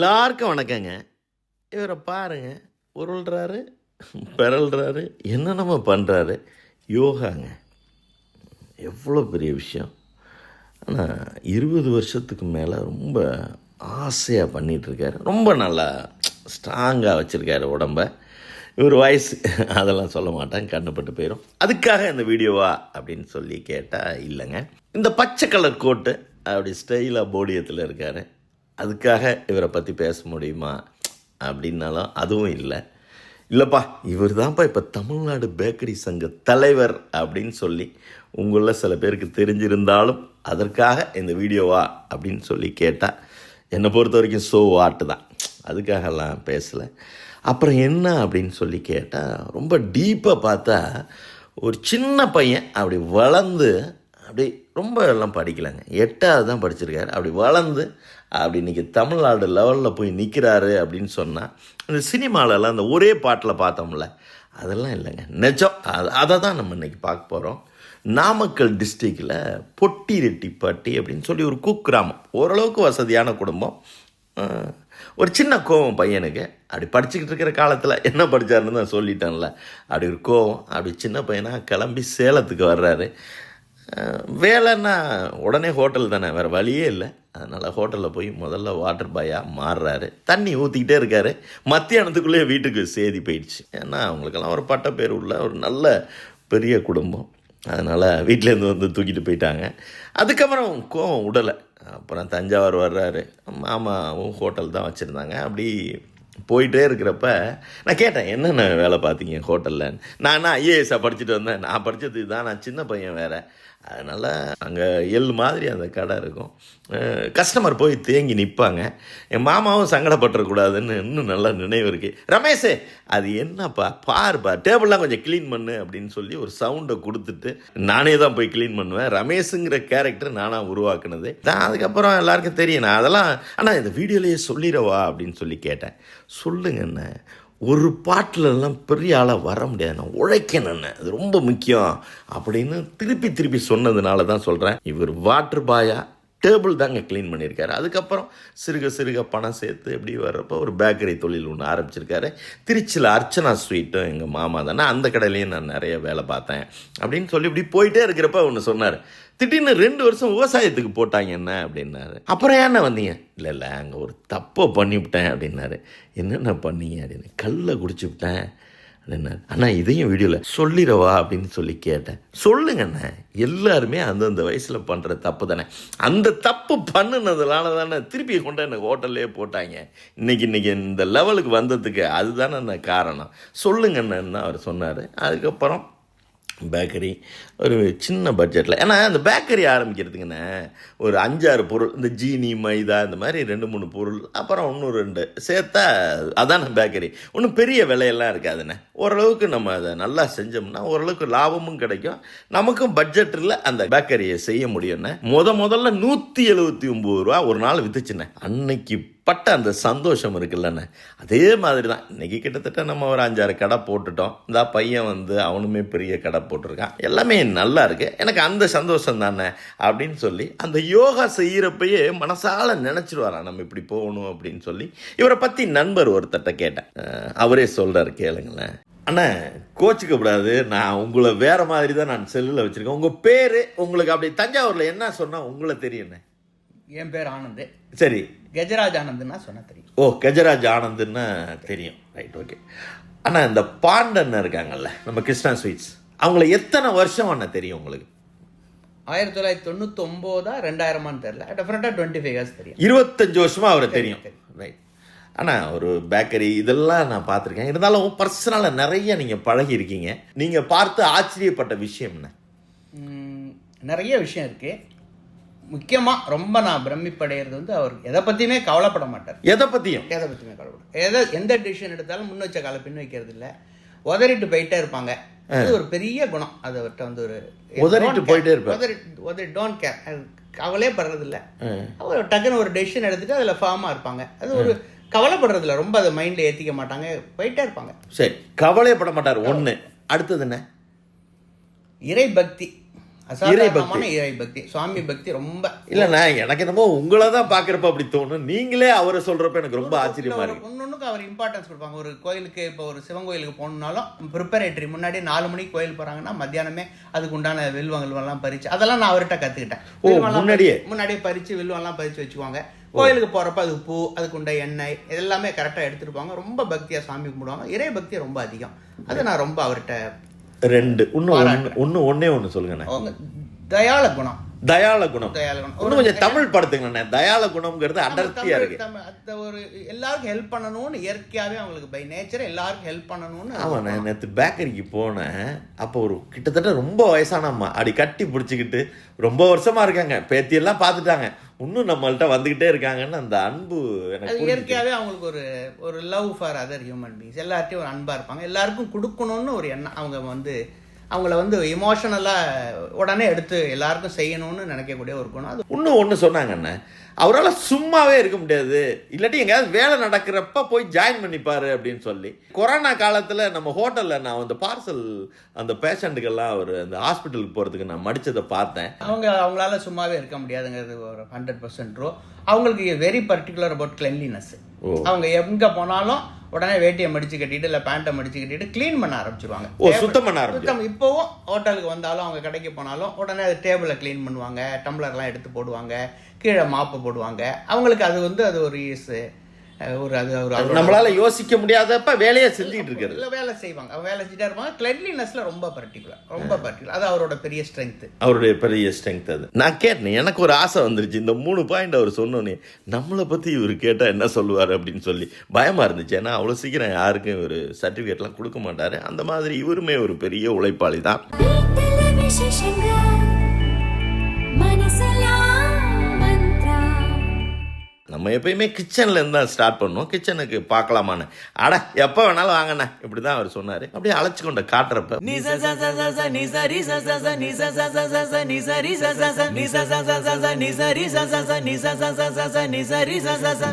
எல்லாருக்கும் வணக்கங்க. இவரை பாருங்க. உருள்றாரு பிறல்றாரு என்னென்னமோ பண்ணுறாரு யோகாங்க. எவ்வளோ பெரிய விஷயம். ஆனால் இருபது வருஷத்துக்கு மேலே ரொம்ப ஆசையாக பண்ணிகிட்ருக்காரு ரொம்ப நல்லா ஸ்ட்ராங்காக வச்சுருக்காரு உடம்ப. இவர் வயசு அதெல்லாம் சொல்ல மாட்டேன் கண்ணப்பட்டு போயிடும் அதுக்காக இந்த வீடியோவா அப்படின்னு சொல்லி கேட்டால் இல்லைங்க. இந்த பச்சை கலர் கோட்டு அப்படி ஸ்டைலாக போடியத்தில் இருக்கார். அதுக்காக இவரை பற்றி பேச முடியுமா? அப்படின்னாலும் அதுவும் இல்லை. இல்லைப்பா இவர் தான்ப்பா இப்போ தமிழ்நாடு பேக்கரி சங்க தலைவர் அப்படின்னு சொல்லி உங்களில் சில பேருக்கு தெரிஞ்சிருந்தாலும் அதற்காக இந்த வீடியோவா அப்படின்னு சொல்லி கேட்டால் என்னை பொறுத்த வரைக்கும் ஸோ ஆர்ட் தான். அதுக்காகலாம் பேசலை. அப்புறம் என்ன அப்படின்னு சொல்லி கேட்டால் ரொம்ப டீப்பாக பார்த்தா ஒரு சின்ன பையன் அப்படி வளர்ந்து அப்படி ரொம்ப எல்லாம் படிக்கலைங்க. எட்டாவது தான் படிச்சிருக்காரு. அப்படி வளர்ந்து அப்படி இன்றைக்கி தமிழ்நாடு லெவலில் போய் நிற்கிறாரு அப்படின்னு சொன்னால் இந்த சினிமாவிலலாம் அந்த ஒரே பாட்டில் பார்த்தோம்ல அதெல்லாம் இல்லைங்க. நிஜம். அது அதை தான் நம்ம இன்றைக்கி பார்க்க போகிறோம் நாமக்கல் டிஸ்ட்ரிக்டில் பொட்டிரெட்டிப்பட்டி அப்படின்னு சொல்லி ஒரு குக்கிராமம். ஓரளவுக்கு வசதியான குடும்பம். ஒரு சின்ன கோவம் பையனுக்கு. அப்படி படிச்சுக்கிட்டு இருக்கிற காலத்தில் என்ன படித்தாருன்னு தான் சொல்லிட்டேன்ல. அப்படி ஒரு கோவம். அப்படி சின்ன பையனாக கிளம்பி சேலத்துக்கு வர்றாரு. வேலைன்னா உடனே ஹோட்டல் தானே வேறு வழியே இல்லை. அதனால் ஹோட்டலில் போய் முதல்ல வாட்டர் பாயாக மாறுறாரு. தண்ணி ஊற்றிக்கிட்டே இருக்காரு. மத்தியானத்துக்குள்ளேயே வீட்டுக்கு சேதி போயிடுச்சு. ஏன்னா அவங்களுக்கெல்லாம் ஒரு பட்ட பேர் உள்ள ஒரு நல்ல பெரிய குடும்பம். அதனால் வீட்டிலேருந்து வந்து தூக்கிட்டு போயிட்டாங்க. அதுக்கப்புறம் கோவம் விடலை அப்புறம் தஞ்சாவூர் வர்றாரு. மாமாவும் ஹோட்டல் தான் வச்சுருந்தாங்க. அப்படி போயிட்டே இருக்கிறப்ப நான் கேட்டேன் என்னென்ன வேலை பார்த்தீங்க ஹோட்டலில் நான் ஐஏஎஸ்ஸாக படிச்சுட்டு வந்தேன். நான் படித்தது தான் நான் சின்ன பையன் வேறு. அதனால் அங்கே எள் மாதிரி அந்த கடை இருக்கும். கஸ்டமர் போய் தேங்கி நிற்பாங்க என் மாமாவும் சங்கடப்பட்டுறக்கூடாதுன்னு இன்னும் நல்லா நினைவு இருக்குது ரமேஷே அது என்னப்பா? பாருப்பா டேபிள்லாம் கொஞ்சம் க்ளீன் பண்ணு அப்படின்னு சொல்லி ஒரு சவுண்டை கொடுத்துட்டு நானே தான் போய் க்ளீன் பண்ணுவேன். ரமேஷுங்கிற கேரக்டர் நானாக உருவாக்குனது. தான் அதுக்கப்புறம் எல்லாருக்கும் தெரியும். நான் அதெல்லாம் ஆனால் இந்த வீடியோலேயே சொல்லிடவா? அப்படின்னு சொல்லி கேட்டேன். சொல்லுங்கண்ணே ஒரு பாட்டிலெல்லாம் பெரிய ஆளாக வர முடியாது. நான் உழைக்கணும் அது ரொம்ப முக்கியம் அப்படின்னு திருப்பி திருப்பி சொன்னதுனால தான் சொல்கிறேன் இவர் வாட்டர் பாயாக டேபிள் தாங்க க்ளீன் பண்ணியிருக்காரு. அதுக்கப்புறம் சிறுக சிறுக பணம் சேர்த்து எப்படி வர்றப்போ ஒரு பேக்கரி தொழில் ஒன்று ஆரம்பிச்சிருக்காரு. திருச்சியில் அர்ச்சனா ஸ்வீட்டும் எங்கள் மாமா தானே அந்த கடையிலையும் நான் நிறைய வேலை பார்த்தேன் அப்படின்னு சொல்லி இப்படி போயிட்டே இருக்கிறப்ப ஒன்று சொன்னார். திடீர்னு ரெண்டு வருஷம் விவசாயத்துக்கு போட்டாங்க என்ன அப்படின்னாரு. அப்புறம் ஏன்னா வந்தீங்க? இல்லை இல்லை அங்கே ஒரு தப்பை பண்ணிவிட்டேன் அப்படின்னாரு. என்னென்ன பண்ணீங்க? அப்படின்னு. கல்லை குடிச்சு விட்டேன் அப்படின்னாரு. அண்ணா இதையும் வீடியோவில் சொல்லிடவா? அப்படின்னு சொல்லி கேட்டேன். சொல்லுங்கண்ணே எல்லாருமே அந்தந்த வயசில் பண்ணுற தப்பு தானே. அந்த தப்பு பண்ணுனதுனால தானே திருப்பி கொண்டு என்ன ஹோட்டல்லே போட்டாங்க. இன்னைக்கு இன்னைக்கு இந்த லெவலுக்கு வந்ததுக்கு அதுதானே காரணம். சொல்லுங்கண்ணன்னு தான் அவர் சொன்னார். அதுக்கப்புறம் பேக்கரி ஒரு சின்ன பட்ஜெட்டில் ஏன்னா அந்த பேக்கரி ஆரம்பிக்கிறதுக்குண்ணே ஒரு அஞ்சாறு பொருள் இந்த ஜீனி மைதா இந்த மாதிரி ரெண்டு மூணு பொருள் அப்புறம் இன்னும் ரெண்டு சேர்த்தா அதான பேக்கரி ஒன்றும் பெரிய விலையெல்லாம் இருக்காதுண்ணே ஓரளவுக்கு நம்ம அதை நல்லா செஞ்சோம்னா ஓரளவுக்கு லாபமும் கிடைக்கும். நமக்கும் பட்ஜெட்டில் அந்த பேக்கரியை செய்ய முடியும்ண்ணே முத முதல்ல நூற்றி எழுபத்தி ஒம்பது ரூபா ஒரு நாள் வித்துச்சுண்ணே அன்னைக்கு பட்ட அந்த சந்தோஷம் இருக்குல்லண்ணே அதே மாதிரி தான் இன்றைக்கி கிட்டத்தட்ட நம்ம ஒரு அஞ்சாறு கடை போட்டுட்டோம். இந்த பையன் வந்து அவனுமே பெரிய கடை போட்டிருக்கான். எல்லாமே நல்லா இருக்கு எனக்கு அந்த சந்தோஷம் தானே அப்படின்னு சொல்லி அந்த யோகா செய்கிறப்பயே மனசால நினச்சிருவாராம் நம்ம இப்படி போகணும் அப்படின்னு சொல்லி. இவரை பற்றி நண்பர் ஒருத்தட்ட கேட்டேன். அவரே சொல்கிறாரு கேளுங்களேன். அண்ணா கோச்சிக்க கூடாது. நான் உங்களை வேற மாதிரி தான் நான் செல்லில் வச்சுருக்கேன். உங்கள் பேர் உங்களுக்கு அப்படி தஞ்சாவூரில் என்ன சொன்னால் உங்களை தெரியுண்ணே என் பேர் ஆனந்த். சரி. கஜராஜ் ஆனந்த்னா சொன்ன தெரியும். ஓ கஜராஜ் ஆனந்த்னு தெரியும். ரைட் ஓகே அண்ணா இந்த பாண்டன் இருக்காங்கல்ல நம்ம கிருஷ்ணா ஸ்வீட்ஸ். அவங்கள எத்தனை வருஷம் அண்ணா தெரியும் உங்களுக்கு? ஆயிரத்தி தொள்ளாயிரத்தி தொண்ணூத்தி ஒன்பதா ரெண்டாயிரமான்னு தெரியல. டெஃபினட்டா டுவெண்ட்டி ஃபைவ் இயர்ஸ் தெரியும். இருபத்தஞ்சு வருஷமா அவரை தெரியும். ரைட் அண்ணா ஒரு பேக்கரி இதெல்லாம் நான் பார்த்துருக்கேன். இருந்தாலும் பர்சனலாக நிறைய நீங்கள் பழகி இருக்கீங்க நீங்கள் பார்த்து ஆச்சரியப்பட்ட விஷயம் என்ன? நிறைய விஷயம் இருக்கு. முக்கியமா ரொம்ப நான் பிரமிப்படைகிறது வந்து அவர் எதை பத்தியுமே கவலைப்பட மாட்டார். எதை பற்றியும் எதை பத்தியுமே கவலைப்பட எதை எந்த டிசிஷன் எடுத்தாலும் முன் வச்ச கால பின் வைக்கிறது இல்ல உதறிட்டு போயிட்டே இருப்பாங்க. அது ஒரு பெரிய குணம். அது அவர்கிட்ட வந்து ஒரு உதறிட்டு போயிட்டே இருப்பார். உதறி உதறி டோன்ட் கேர் கவலையே படுறது இல்ல அவர் டக்குன்னு ஒரு டெசிஷன் எடுத்துட்டு அதுல ஃபார்மா இருப்பாங்க. அது ஒரு கவலைப்படுறது இல்ல ரொம்ப அதை மைண்ட்ல ஏத்திக்க மாட்டாங்க. போயிட்டே இருப்பாங்க. சரி கவலைப்பட மாட்டார். ஒன்று அடுத்தது என்ன? இறை பக்தி. அசாதாரணமான இறை பக்தி சுவாமி பக்தி ரொம்ப இல்லைண்ணா எனக்கு என்னமோ உங்களை தான் பார்க்குறப்ப அப்படி தோணும். நீங்களே அவரை சொல்கிறப்ப எனக்கு ரொம்ப ஆச்சரியமா இருக்கு. ஒன்னொன்னுக்கு அவர் இம்பார்ட்டன்ஸ் கொடுப்பாங்க. ஒரு கோயிலுக்கு இப்போ ஒரு சிவன் கோயிலுக்கு போகணுன்னாலும் ப்ரிப்பரேட்டரி முன்னாடி நாலு மணிக்கு கோயில் போறாங்கன்னா மத்தியானமே அதுக்கு உண்டான வில்வம் வில்வெல்லாம் பறிச்சு அதெல்லாம் நான் அவர்கிட்ட கத்துக்கிட்டேன். ஓ, முன்னாடியே? முன்னாடியே பறிச்சு வில்வெல்லாம் பறிச்சு வச்சுக்குவாங்க. கோயிலுக்கு போறப்ப அது பூ அதுக்கு உண்ட எண்ணெய் இதெல்லாமே கரெக்டாக எடுத்துருப்பாங்க ரொம்ப பக்தியா சாமி கும்பிடுவாங்க. இறை பக்தி ரொம்ப அதிகம். அது நான் ரொம்ப அவர்கிட்ட ரெண்டு. இன்னும் ஒன்று ஒன்று ஒன்றே சொல்லுங்கண்ணே. தயாள குணம். தயாள குணம். இன்னும் கொஞ்சம் தமிழ் படுத்துங்கண்ணே தயாள குணம்ங்கிறது அடர்த்தியா இருக்கு. அந்த ஒரு எல்லாருக்கும் ஹெல்ப் பண்ணணும்னு இயற்கையாவே அவங்களுக்கு பை நேச்சர் எல்லாருக்கும் ஹெல்ப் பண்ணணும்னு ஆமாம் நான் நேற்று பேக்கரிக்கு போனேன் அப்போ ஒரு கிட்டத்தட்ட ரொம்ப வயசான அம்மா அடி கட்டி பிடிச்சிக்கிட்டு ரொம்ப வருஷமா இருக்காங்க. பேத்தியெல்லாம் பார்த்துட்டாங்க. இன்னும் நம்மள்ட்ட வந்துக்கிட்டே இருக்காங்கன்னு அந்த அன்பு எனக்கு. இயற்கையாவே அவங்களுக்கு ஒரு ஒரு love for other human beings எல்லார்ட்டையும் ஒரு அன்பா இருப்பாங்க. எல்லாருக்கும் கொடுக்கணும்னு ஒரு எண்ணம். அவங்க வந்து அவங்கள வந்து இமோஷனலா உடனே எடுத்து எல்லாருக்கும் செய்யணும்னு நினைக்கக்கூடிய ஒரு குணம். அது இன்னும் ஒன்று சொன்னாங்கண்ணே அவரால் சும்மாவே இருக்க முடியாது. இல்லாட்டி எங்கேயாவது வேலை நடக்கிறப்ப போய் ஜாயின் பண்ணிப்பாரு அப்படின்னு சொல்லி. கொரோனா காலத்தில் நம்ம ஹோட்டலில் நான் அந்த பார்சல் அந்த பேஷண்ட்டுக்கெல்லாம் அவர் அந்த ஹாஸ்பிட்டலுக்கு போகிறதுக்கு நான் மடிச்சதை பார்த்தேன். அவங்க அவங்களால சும்மாவே இருக்க முடியாதுங்கிறது ஒரு ஹண்ட்ரட் பர்சன்ட் ட்ரூ அவங்களுக்கு வெரி பர்டிகுலர் அபவுட் கிளென்லினஸ். அவங்க எங்க போனாலும் உடனே வேட்டியை மடிச்சு கட்டிட்டு இல்ல பேண்ட்டை மடிச்சு கட்டிட்டு க்ளீன் பண்ண ஆரம்பிச்சிருவாங்க. ஓ சுத்தம் பண்ண ஆரம்பிச்சு சுத்தம் இப்போவும் ஹோட்டலுக்கு வந்தாலும் அவங்க கடைக்கு போனாலும் உடனே அது டேபிளை க்ளீன் பண்ணுவாங்க டம்ளர்லாம் எடுத்து போடுவாங்க கீழே மாப்பு போடுவாங்க. அவங்களுக்கு அது வந்து அது ஒரு ஈஸ் ஒரு அது ஒரு நம்மளால யோசிக்க முடியாதப்ப வேலையை செஞ்சுக்கிட்டு இருக்கிறது. இல்ல வேலை செய்வாங்க. அவங்க வேலை செஞ்சுட்டே இருப்பாங்க. கிளென்லினஸ்ல ரொம்ப பர்டிகுலர் ரொம்ப பர்டிகுலர் அது அவரோட பெரிய ஸ்ட்ரென்த் அவருடைய பெரிய ஸ்ட்ரென்த் அது. நான் கேட்டேன் எனக்கு ஒரு ஆசை வந்துருச்சு. இந்த மூணு பாயிண்ட் அவர் சொன்னோன்னே நம்மளை பற்றி இவர் கேட்டால் என்ன சொல்லுவார் அப்படின்னு சொல்லி பயமாக இருந்துச்சு. ஏன்னா அவ்வளோ சீக்கிரம் யாருக்கும் இவர் சர்டிஃபிகேட்லாம் கொடுக்க மாட்டார். அந்த மாதிரி இவருமே ஒரு பெரிய உழைப்பாளி தான் நம்ம எப்பயுமே கிச்சன்ல இருந்து தான் ஸ்டார்ட் பண்ணுவோம் கிச்சனுக்கு பார்க்கலாமான்னு அட எப்போ வேணாலும் வாங்கண்ணே இப்படி தான் அவர் சொன்னார் அப்படியே அழைச்சு கொண்ட காட்டுறப்ப ni sa sa sa sa sa ni sa ri sa sa sa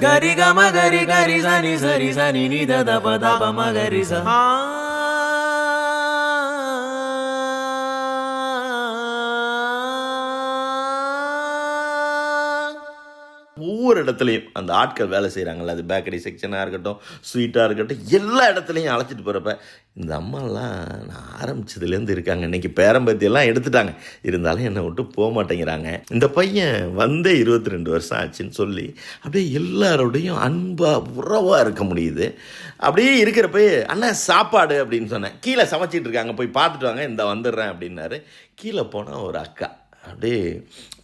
இடத்துலையும் அந்த ஆட்கள் வேலை செய்கிறாங்கல்ல அது பேக்கரி செக்ஷனாக இருக்கட்டும் ஸ்வீட்டாக இருக்கட்டும் எல்லா இடத்துலையும் அழைச்சிட்டு போகிறப்ப இந்த அம்மாலாம் நான் ஆரம்பிச்சதுலேருந்து இருக்காங்க. இன்றைக்கி பேரம்பத்தியெல்லாம் எடுத்துட்டாங்க. இருந்தாலும் என்னை விட்டு போக மாட்டேங்கிறாங்க. இந்த பையன் வந்தே இருபத்தி ரெண்டு வருஷம் ஆச்சுன்னு சொல்லி அப்படியே எல்லாரோடையும் அன்பாக உறவாக இருக்க முடியுது. அப்படியே இருக்கிறப்ப அண்ணா சாப்பாடு அப்படின்னு சொன்னேன். கீழே சமைச்சிட்டு இருக்காங்க. போய் பார்த்துட்டு வாங்க இந்த வந்துடுறேன் அப்படின்னாரு. கீழே போனால் ஒரு அக்கா. அப்படியே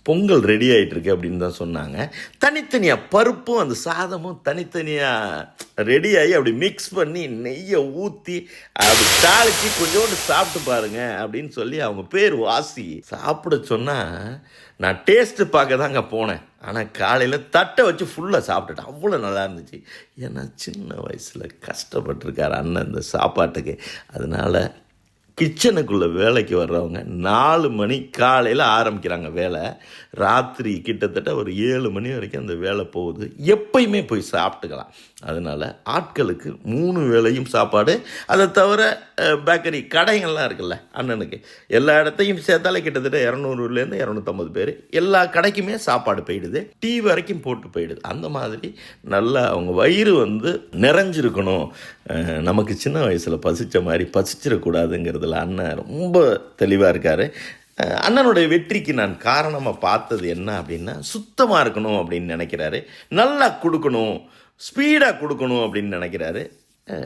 பொங்கல் ரெடி ஆகிட்டுருக்கு அப்படின்னு தான் சொன்னாங்க. தனித்தனியாக பருப்பும் அந்த சாதமும் தனித்தனியாக ரெடி ஆகி அப்படி மிக்ஸ் பண்ணி நெய்யை ஊற்றி அப்படி தாளிச்சு கொஞ்சோண்டு சாப்பிட்டு பாருங்க அப்படின்னு சொல்லி அவங்க பேர் வாசி சாப்பிட சொன்னால் நான் டேஸ்ட்டு பார்க்க தாங்க போனேன். ஆனால் காலையில் தட்டை வச்சு ஃபுல்லாக சாப்பிட்டுட்டேன். அவ்வளோ நல்லா இருந்துச்சு. ஏன்னா சின்ன வயசில் கஷ்டப்பட்டிருக்கார் அண்ணன் இந்த சாப்பாட்டுக்கு. அதனால கிச்சனுக்குள்ளே வேலைக்கு வர்றவங்க நாலு மணி காலையில் ஆரம்பிக்கிறாங்க வேலை. ராத்திரி கிட்டத்தட்ட ஒரு ஏழு மணி வரைக்கும் அந்த வேலை போகுது. எப்பயுமே போய் சாப்பிட்டுக்கலாம். அதனால் ஆட்களுக்கு மூணு வேளையும் சாப்பாடு. அதை தவிர பேக்கரி கடைகள்லாம் இருக்குல்ல அண்ணனுக்கு. எல்லா இடத்தையும் சேர்த்தாலே கிட்டத்தட்ட இரநூறுலேருந்து இரநூத்தம்பது பேர். எல்லா கடைக்குமே சாப்பாடு போயிடுது. டீ வரைக்கும் போட்டு போயிடுது. அந்த மாதிரி நல்லா அவங்க வயிறு வந்து நிறைஞ்சிருக்கணும். நமக்கு சின்ன வயசில் பசித்த மாதிரி பசிச்சிடக்கூடாதுங்கிறதுல அண்ணன் ரொம்ப தெளிவாக இருக்கார். அண்ணனுடைய வெற்றிக்கு நான் காரணமாக பார்த்தது என்ன அப்படின்னா சுத்தமாக இருக்கணும் அப்படின்னு நினைக்கிறாரு. நல்லா கொடுக்கணும். ஸ்பீடாக கொடுக்கணும் அப்படின்னு நினைக்கிறாரு.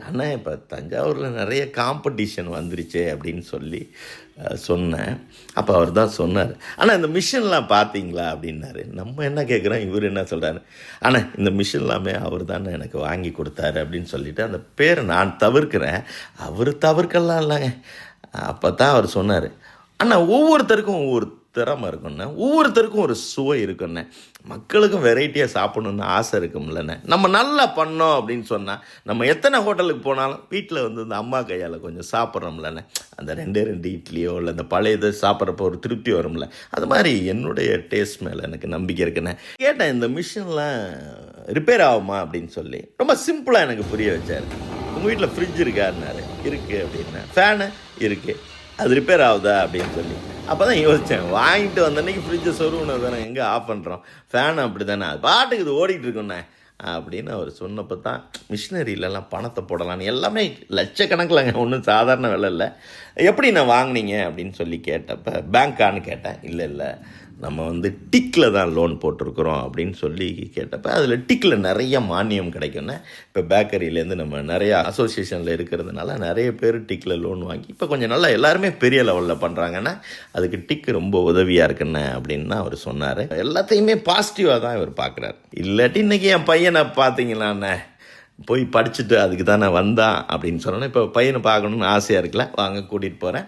அண்ணா இப்போ தஞ்சாவூரில் நிறைய காம்படிஷன் வந்துருச்சு அப்படின்னு சொல்லி சொன்னேன். அப்போ அவர் தான் சொன்னார். ஆனால் இந்த மிஷின்லாம் பார்த்தீங்களா அப்படின்னாரு. நம்ம என்ன கேட்குறோம் இவர் என்ன சொல்கிறாரு ஆனால் இந்த மிஷின்லாமே அவர் தானே எனக்கு வாங்கி கொடுத்தாரு அப்படின்னு சொல்லிட்டு அந்த பேரை நான் தவிர்க்கிறேன். அவர் தவிர்க்கலாம் இல்லைங்க. அப்போ தான் அவர் சொன்னார். அண்ணா ஒவ்வொருத்தருக்கும் ஒவ்வொரு திறமை இருக்குண்ணே ஒவ்வொருத்தருக்கும் ஒரு சுவை இருக்குண்ணே மக்களுக்கும் வெரைட்டியாக சாப்பிடணுன்னு ஆசை இருக்கும்லண்ணே. நம்ம நல்லா பண்ணோம் அப்படின்னு சொன்னால் நம்ம எத்தனை ஹோட்டலுக்கு போனாலும் வீட்டில் வந்து இந்த அம்மா கையால் கொஞ்சம் சாப்பிட்றோம்லண்ணே. அந்த ரெண்டே ரெண்டு இட்லியோ இல்லை அந்த பழைய இது சாப்பிட்றப்போ ஒரு திருப்தி வரும்ல. அது மாதிரி என்னுடைய டேஸ்ட் மேலே எனக்கு நம்பிக்கை இருக்குண்ணே. கேட்டேன் இந்த மிஷின்லாம் ரிப்பேர் ஆகுமா அப்படின்னு சொல்லி. ரொம்ப சிம்பிளாக எனக்கு புரிய வச்சார். உங்கள் வீட்டில் ஃப்ரிட்ஜ் இருக்காருனாரு இருக்குது அப்படின்னா. ஃபேனு இருக்குது அது ரிப்பேர் ஆகுதா அப்படின்னு சொல்லி. அப்போ தான் யோசித்தேன் வாங்கிட்டு வந்தன்னைக்கு ஃப்ரிட்ஜை சொருவுனது தானே எங்கே ஆஃப் பண்ணுறோம் ஃபேன் அப்படி தானே அது பாட்டுக்கு இது ஓடிட்டு இருக்குண்ணே அப்படின்னு அவர் சொன்னப்போ தான் மிஷினரியிலலாம் பணத்தை போடலான்னு எல்லாமே லட்சக்கணக்கில்ங்க ஒன்றும் சாதாரண விலை இல்லை. எப்படி நான் வாங்கினீங்க அப்படின்னு சொல்லி கேட்டப்போ பேங்க்கான்னு கேட்டேன். இல்லை இல்லை. நம்ம வந்து டிக்கில் தான் லோன் போட்டிருக்கிறோம் அப்படின்னு சொல்லி கேட்டப்ப அதில் டிக்கில் நிறைய மானியம் கிடைக்கும்னா இப்போ பேக்கரியிலேருந்து நம்ம நிறையா அசோசியேஷனில் இருக்கிறதுனால நிறைய பேர் டிக்கில் லோன் வாங்கி இப்போ கொஞ்சம் நல்லா எல்லாருமே பெரிய லெவலில் பண்ணுறாங்கன்னா அதுக்கு டிக்கு ரொம்ப உதவியாக இருக்குண்ணே அப்படின்னு தான் அவர் சொன்னார். எல்லாத்தையுமே பாசிட்டிவாக தான் இவர் பார்க்குறாரு இல்லாட்டி இன்றைக்கி என் பையனை பார்த்தீங்களாண்ணே போய் படிச்சுட்டு அதுக்கு தானே வந்தான் அப்படின்னு சொன்னோன்னே இப்போ பையனை பார்க்கணுன்னு ஆசையாக இருக்கல வாங்க கூட்டிகிட்டு போகிறேன்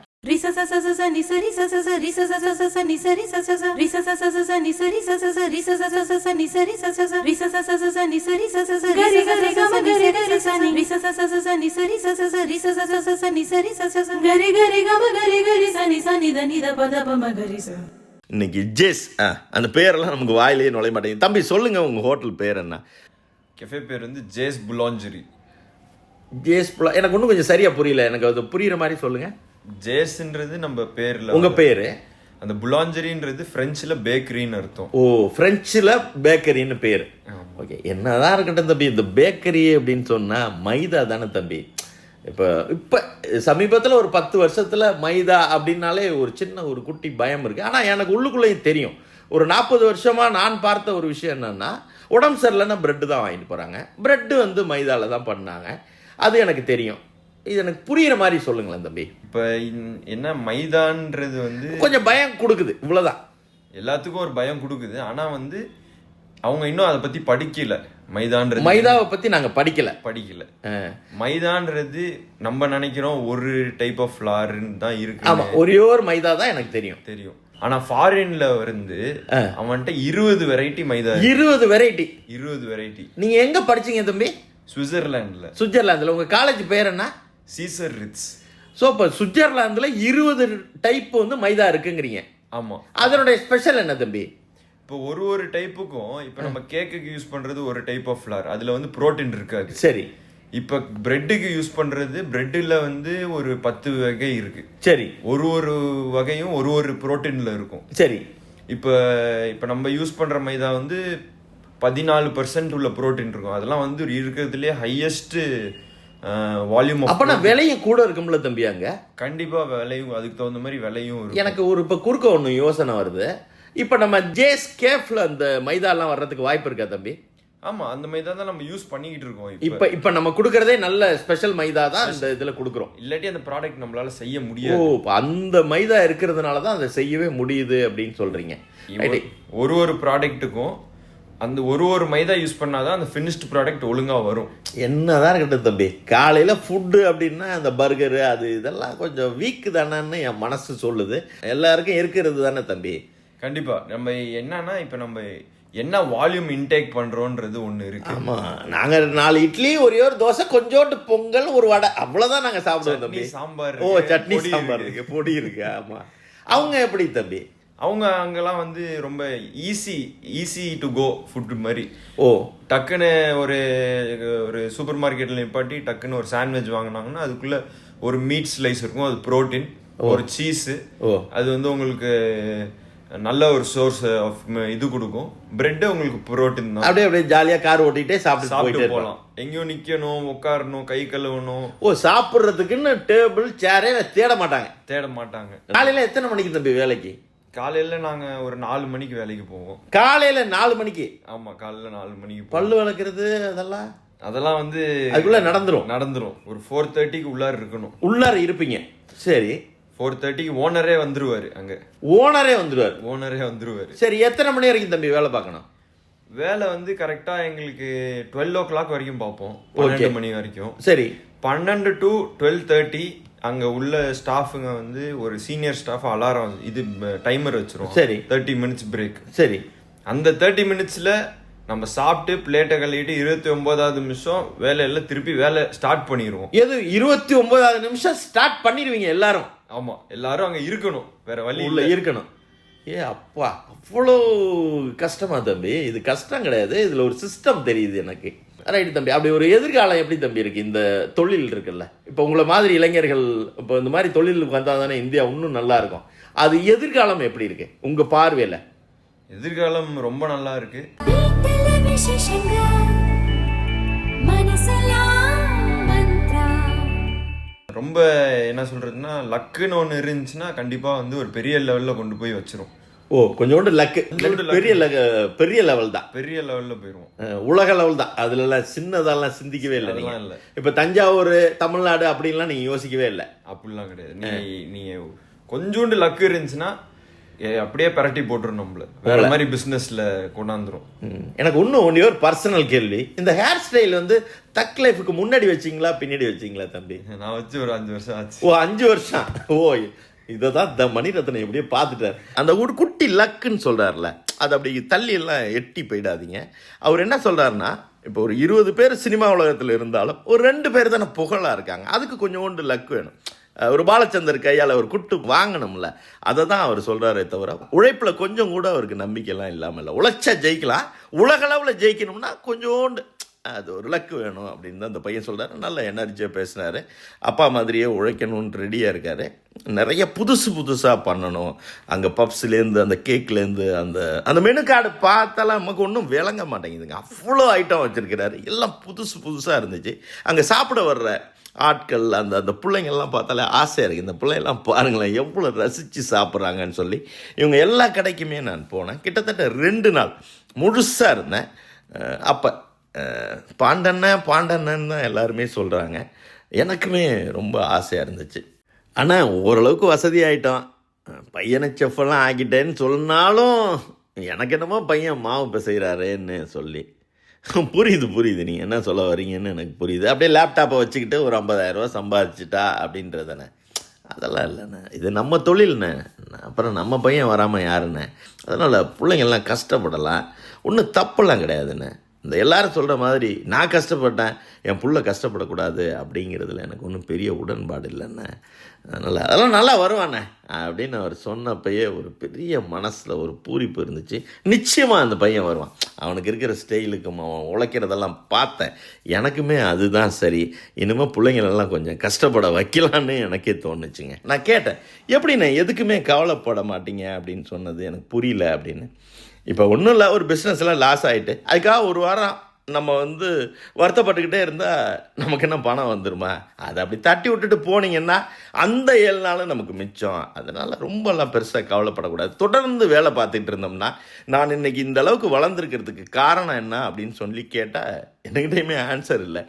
இன்னைக்கு ஜெஸ் அந்த பேரெல்லாம் நமக்கு வாயிலேயே நுழைய மாட்டேங்குது தம்பி சொல்லுங்கள் உங்கள் ஹோட்டல் பேர் என்ன கெஃபே பேர் வந்து ஜேஸ் புலாஞ்சரி ஜேஸ் புலா எனக்கு ஒன்றும் கொஞ்சம் சரியாக புரியல எனக்கு அது புரியுற மாதிரி சொல்லுங்கள் ஜேஸ்ன்றது நம்ம பேர்ல உங்கள் பேர்? அந்த புலாஞ்சரின்றது பிரெஞ்சில் பேக்கரின்னு அர்த்தம். ஓ ஃப்ரெஞ்சில் பேக்கரின்னு பேர். ஓகே என்னதான் இருக்கட்டும் தம்பி இந்த பேக்கரி அப்படின்னு சொன்னால் மைதா தானே தம்பி. இப்போ இப்போ சமீபத்தில் ஒரு பத்து வருஷத்தில் மைதா அப்படின்னாலே ஒரு சின்ன ஒரு குட்டி பயம் இருக்குது ஆனால் எனக்கு உள்ளுக்குள்ளேயும் தெரியும். ஒரு நாற்பது வருஷமாக நான் பார்த்த ஒரு விஷயம் என்னென்னா உடம்பு சரியில்லைன்னா ப்ரெட்டு தான் வாங்கிட்டு போகிறாங்க ப்ரெட்டு வந்து மைதாவில் தான் பண்ணாங்க. அது எனக்கு தெரியும். இது எனக்கு புரியிற மாதிரி சொல்லுங்களேன் தம்பி. இப்போ என்ன மைதான்றது வந்து கொஞ்சம் பயம் கொடுக்குது இவ்வளோதான் எல்லாத்துக்கும் ஒரு பயம் கொடுக்குது. ஆனா வந்து அவங்க இன்னும் அதை பத்தி படிக்கல மைதான்றது. மைதாவை பற்றி நாங்கள் படிக்கலை. படிக்கல. மைதான்றது நம்ம நினைக்கிறோம் ஒரு டைப் ஆஃப் ஃப்ளார்ன்னு தான் இருக்கு ஆமாம் ஒரே ஒரு மைதா தான் எனக்கு தெரியும். தெரியும். ஆனா ஃபாரின்ல வந்து அவன்கிட்ட இருபது வெரைட்டி மைதா. இருபது வெரைட்டி இருபது வெரைட்டி நீங்க எங்க படிச்சீங்க தம்பி? சுவிட்சர்லாந்துல. சுவிட்சர்லாந்துல. உங்க காலேஜ் பேர் என்ன? சீசர் ரிட்ஸ் ஸோ இப்போ சுவிட்சர்லாந்துல இருபது டைப் வந்து மைதா இருக்குங்கிறீங்க. ஆமா. அதனுடைய ஸ்பெஷல் என்ன தம்பி? இப்போ ஒரு ஒரு டைப்புக்கும் இப்போ நம்ம கேக்குக்கு யூஸ் பண்றது ஒரு டைப் ஆஃப் ஃப்ளார் அதுல வந்து புரோட்டீன் இருக்காது. சரி. இப்போ பிரெட்டுக்கு யூஸ் பண்றது பிரெட்டில் வந்து ஒரு பத்து வகை இருக்கு. சரி. ஒரு ஒரு வகையும் ஒரு ஒரு புரோட்டீன்ல இருக்கும். சரி. இப்போ இப்போ நம்ம யூஸ் பண்ற மைதா வந்து பதினாலு பர்சன்ட் உள்ள புரோட்டீன் இருக்கும். அதெல்லாம் வந்து இருக்கிறதுலே ஹையஸ்ட் வால்யூம் அப்பனா விலையும் கூட இருக்கும்ல தம்பி அங்க? கண்டிப்பா விலையும் அதுக்கு தகுந்த மாதிரி விலையும் எனக்கு ஒரு இப்போ குறுக்க ஒன்று யோசனை வருது. இப்போ நம்ம ஜேஸ் கேஃப்ல அந்த மைதாலாம் வர்றதுக்கு வாய்ப்பு இருக்கா தம்பி? ஆமா அந்த மைதா தான் நம்ம யூஸ் பண்ணிக்கிட்டு இருக்கோம் இப்போ. இப்போ நம்ம கொடுக்கறதே நல்ல ஸ்பெஷல் மைதா தான் இந்த இதில் கொடுக்குறோம். இல்லாட்டி அந்த ப்ராடக்ட் நம்மளால செய்ய ஓ முடியாது இப்போ அந்த மைதா இருக்கிறதுனால தான் அதை செய்யவே முடியுது அப்படின்னு சொல்றீங்க. Right. ஒரு ஒரு ப்ராடக்ட்டுக்கும் அந்த ஒரு ஒரு மைதா யூஸ் பண்ணாதான் அந்த ஃபினிஷ்ட் ப்ராடக்ட் ஒழுங்கா வரும். என்னதான் இருக்கட்டும் தம்பி. காலையில ஃபுட்டு அப்படின்னா அந்த பர்கரு அது இதெல்லாம் கொஞ்சம் வீக் தானேன்னு என் மனசு சொல்லுது. எல்லாருக்கும் இருக்கிறது தானே தம்பி. கண்டிப்பா. நம்ம என்னன்னா இப்ப நம்ம என்ன வால்யூம் இன்டேக் பண்றோன்றது ஒண்ணு இருக்கு. ஆமா. நாங்க நாலு இட்லி ஒரே ஒரு தோசை கொஞ்சோண்டு பொங்கல் ஒரு வடை அவ்வளவுதான் நாங்க சாப்பிடுவோம் தம்பி. சாம்பார் ஓ சட்னி சாம்பார் இருக்கு. இருக்கு. பொடி இருக்கு. ஆமா. அவங்க எப்படி தம்பி? அவங்க அங்கெல்லாம் வந்து ரொம்ப easy easy to go food மாதிரி. ஓ. டக்குன்னு ஒரு ஒரு சூப்பர் மார்க்கெட்ல நிப்பாட்டி டக்குன்னு ஒரு சாண்ட்விச் வாங்கினாங்கன்னா அதுக்குள்ள ஒரு மீட் ஸ்லைஸ் இருக்கும். அது புரோட்டீன் ஒரு சீஸ். அது வந்து உங்களுக்கு நல்ல ஒரு சோர்ஸ் ஆஃப் இது கொடுக்கும். பிரெட் உங்களுக்கு புரோட்டீன் தான். அப்படியே அப்படியே ஜாலியா கார் ஓட்டிட்டே சாப்பிட்டு சாப்பிட்டு போகலாம். எங்கேயும் நிக்கணும் உட்காரணும் கை கழுவணும். ஓ சாப்பிட்றதுக்குன்னு டேபிள் சேரே தேட மாட்டாங்க. தேட மாட்டாங்க. காலையில எத்தனை மணிக்கு தம்பி வேலைக்கு? காலையில நாங்க ஒரு நாலு மணிக்கு வேலைக்கு போவோம். காலையில நாலு மணிக்கு? ஆமா காலையில நாலு மணிக்கு. பல்லு விளக்குறது அதெல்லாம்? அதெல்லாம் வந்து அதுக்குள்ள நடந்துரும். நடந்துரும். ஒரு ஃபோர் தேர்ட்டிக்கு உள்ளார இருக்கணும். உள்ளார இருப்பீங்க. சரி. ஃபோர் தேர்ட்டிக்கு ஓனரே வந்துருவாரு அங்க. ஓனரே வந்துடுவார் ஓனரே வந்துருவாரு. சரி எத்தனை மணி வரைக்கும் தம்பி வேலை பார்க்கணும்? வேலை வந்து கரெக்டா எங்களுக்கு டுவெல் ஓ கிளாக் வரைக்கும் பார்ப்போம். பன்னெண்டு மணி வரைக்கும். சரி. பன்னெண்டு டு டுவெல் தேர்ட்டி அங்க உள்ள ஸ்டாஃபுங்க வந்து ஒரு சீனியர் ஸ்டாஃப் அலாரம் இது டைமர் வச்சிரும் சரி. தேர்ட்டி மினிட்ஸ் பிரேக் சரி. அந்த தேர்ட்டி மினிட்ஸ்ல நம்ம சாப்பிட்டு பிளேட்டை கழுவிட்டு இருபத்தி ஒன்பதாவது நிமிஷம் வேலையில திருப்பி வேலை ஸ்டார்ட் பண்ணிடுவோம் எது? இருபத்தி ஒன்பதாவது நிமிஷம் ஸ்டார்ட் பண்ணிடுவீங்க எல்லாரும். ஆமா. எல்லாரும் அங்க இருக்கணும். வேற வழி இல்ல. இருக்கணும். ஏ அப்பா அவ்வளோ கஷ்டமா தம்பி. இது கஷ்டம் கிடையாது. இதுல ஒரு சிஸ்டம் தெரியுது எனக்கு. ரைட்டு தம்பி அப்படி ஒரு எதிர்காலம் எப்படி தம்பி இருக்குது இந்த தொழில் இருக்குல்ல. இப்போ உங்களை மாதிரி இளைஞர்கள் இப்போ இந்த மாதிரி தொழிலுக்கு வந்தால் தானே இந்தியா இன்னும் நல்லா இருக்கும். அது எதிர்காலம் எப்படி இருக்கு? உங்க பார்வையில். எதிர்காலம் ரொம்ப நல்லா இருக்கு. ரொம்ப என்ன சொல்றதுன்னா லக்குன்னு ஒன்று இருந்துச்சுன்னா கண்டிப்பாக வந்து ஒரு பெரிய லெவலில் கொண்டு போய் வச்சிரும். ஓ கொஞ்சோண்டு லக்கு. பெரிய லக பெரிய லெவல் தான். பெரிய லெவல்ல போயிடுவோம் உலக லெவல் தான். அதுலலாம் சின்னதெல்லாம் சிந்திக்கவே இல்லை அதெல்லாம் நீங்க இல்ல. இப்போ தஞ்சாவூர் தமிழ்நாடு அப்படின்லாம் நீங்க யோசிக்கவே இல்லை. அப்படிலாம் கிடையாது. நீ நீங்க கொஞ்சோண்டு லக்கு இருந்துச்சுன்னா அப்படியே பிரட்டி போட்டுரும் நம்மள. வேற மாதிரி பிசினஸ்ல கொண்டாந்துரும். எனக்கு இன்னும் ஒன்றே ஒரு பர்சனல் கேள்வி. இந்த ஹேர் ஸ்டைல் வந்து தக் லைஃபுக்கு முன்னாடி வச்சிங்களா பின்னாடி வச்சிங்களா தம்பி? நான் வச்சு ஒரு அஞ்சு வருஷம் ஆச்சு. ஓ அஞ்சு வருஷம். ஓ இதை தான் த மணிரத்னம் எப்படியோ பார்த்துட்டார். அந்த ஒரு குட்டி லக்குன்னு சொல்கிறார்ல அது அப்படி தள்ளி எல்லாம் எட்டி போயிடாதீங்க. அவர் என்ன சொல்கிறாருன்னா இப்போ ஒரு இருபது பேர் சினிமா உலகத்தில் இருந்தாலும் ஒரு ரெண்டு பேர் தானே புகழாக இருக்காங்க. அதுக்கு கொஞ்சோண்டு லக் வேணும். ஒரு பாலச்சந்தர் கையால் அவர் குட்டு வாங்கணும்ல அதை தான் அவர் சொல்கிறாரே தவிர உழைப்பில் கொஞ்சம் கூட அவருக்கு நம்பிக்கைலாம் இல்லாமல் இல்லை. உழைச்சா ஜெயிக்கலாம். உலகளவில் ஜெயிக்கணும்னா கொஞ்சோண்டு அது ஒரு லக்கு வேணும் அப்படின்னு தான் அந்த பையன் சொல்கிறாரு நல்ல எனர்ஜியாக பேசினார். அப்பா மாதிரியே உழைக்கணும்னு ரெடியாக இருக்கார். நிறைய புதுசு புதுசாக பண்ணணும். அங்கே பப்ஸ்லேருந்து அந்த கேக்லேருந்து அந்த அந்த மெனு கார்டு பார்த்தாலாம் நமக்கு ஒன்றும் விளங்க மாட்டேங்குதுங்க. அவ்வளோ ஐட்டம் வச்சுருக்கிறாரு. எல்லாம் புதுசு புதுசாக இருந்துச்சு. அங்கே சாப்பிட வர்ற ஆட்கள் அந்த அந்த பிள்ளைங்கள்லாம் பார்த்தாலே ஆசையாக இருக்குது இந்த பிள்ளைங்கள்லாம் பாருங்களேன் எவ்வளோ ரசித்து சாப்பிட்றாங்கன்னு சொல்லி. இவங்க எல்லா கடைக்குமே நான் போனேன். கிட்டத்தட்ட ரெண்டு நாள் முழுசாக இருந்தேன். அப்போ பாண்டண்ணன் பாண்டண்ணன் தான் எல்லாருமே சொல்கிறாங்க எனக்குமே ரொம்ப ஆசையாக இருந்துச்சு. ஆனால் ஓரளவுக்கு வசதி ஆயிட்டோம் பையனை செஃப்பெல்லாம் ஆக்கிட்டேன்னு சொன்னாலும் எனக்கு என்னமோ பையன் மாவு பிசைகிறாரேன்னு சொல்லி. புரியுது புரியுது. நீங்கள் என்ன சொல்ல வரீங்கன்னு எனக்கு புரியுது. அப்படியே லேப்டாப்பை வச்சுக்கிட்டு ஒரு ஐம்பதாயிரரூவா சம்பாதிச்சிட்டா அப்படின்றதானே அதெல்லாம் இல்லைண்ணே. இது நம்ம தொழில்ண்ணே. அப்புறம் நம்ம பையன் வராமல் யாருண்ணே? அதனால் பிள்ளைங்கள்லாம் கஷ்டப்படலாம். ஒன்றும் தப்பெல்லாம் கிடையாதுண்ணே. இந்த எல்லாரும் சொல்கிற மாதிரி நான் கஷ்டப்பட்டேன் என் புள்ள கஷ்டப்படக்கூடாது அப்படிங்கிறதுல எனக்கு ஒன்றும் பெரிய உடன்பாடு இல்லைண்ணே. அதனால் அதெல்லாம் நல்லா வருவானே அப்படின்னு அவர் சொன்னப்பயே ஒரு பெரிய மனசில் ஒரு பூரிப்பு இருந்துச்சு. நிச்சயமாக அந்த பையன் வருவான். அவனுக்கு இருக்கிற ஸ்டைலுக்கும் அவன் உழைக்கிறதெல்லாம் பார்த்தேன். எனக்குமே அதுதான் சரி. இனிமேல் பிள்ளைங்களெல்லாம் கொஞ்சம் கஷ்டப்பட வைக்கலான்னு எனக்கே தோணுச்சுங்க. நான் கேட்டேன் எப்படிண்ணே எதுக்குமே கவலைப்பட மாட்டீங்க? அப்படின்னு சொன்னது எனக்கு புரியல அப்படின்னு. இப்போ ஒன்றும் இல்லை ஒரு பிஸ்னஸ்லாம் லாஸ் ஆகிட்டு அதுக்காக ஒரு வாரம் நம்ம வந்து வருத்தப்பட்டுக்கிட்டே இருந்தால் நமக்கு என்ன பணம் வந்துருமா? அதை அப்படி தட்டி விட்டுட்டு போனீங்கன்னா அந்த ஏழு நாளும் நமக்கு மிச்சம். அதனால் ரொம்பலாம் பெருசாக கவலைப்படக்கூடாது. தொடர்ந்து வேலை பார்த்துட்டு இருந்தோம்னா நான் இன்னைக்கு இந்த அளவுக்கு வளர்ந்துருக்கிறதுக்கு காரணம் என்ன அப்படின்னு சொல்லி கேட்டால் என்கிட்டயுமே ஆன்சர் இல்லை.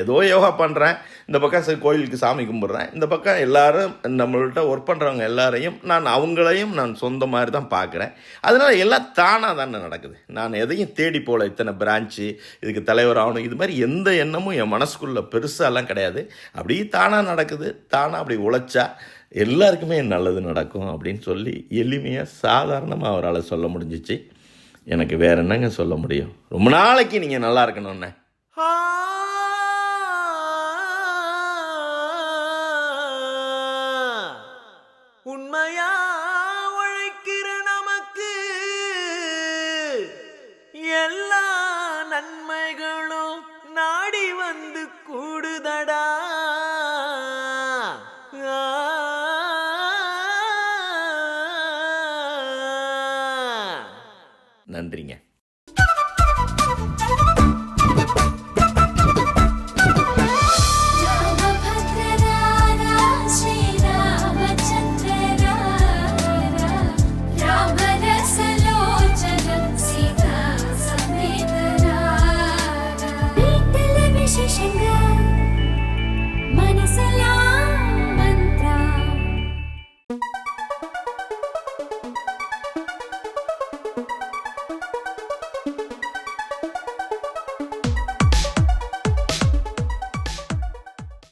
ஏதோ யோகா பண்ணுறேன் இந்த பக்கம் சரி கோயிலுக்கு சாமி கும்பிட்றேன் இந்த பக்கம் எல்லாரும் நம்மள்கிட்ட ஒர்க் பண்ணுறவங்க எல்லாரையும் நான் அவங்களையும் நான் சொந்த மாதிரி தான் பார்க்குறேன். அதனால் எல்லாம் தானாக தானே நடக்குது. நான் எதையும் தேடி போகல இத்தனை பிரான்ச்சு இதுக்கு தலைவர் ஆகணும் இது மாதிரி எந்த எண்ணமும் என் மனசுக்குள்ளே பெருசாலாம் கிடையாது. அப்படியே தானாக நடக்குது தானாக அப்படி உழைச்சா எல்லாருக்குமே நல்லது நடக்கும் அப்படின்னு சொல்லி எளிமையாக சாதாரணமாக அவரால் சொல்ல முடிஞ்சிச்சு. எனக்கு வேற என்னங்க சொல்ல முடியும்? ரொம்ப நாளைக்கு நீங்கள் நல்லா இருக்கணும்ண்ணே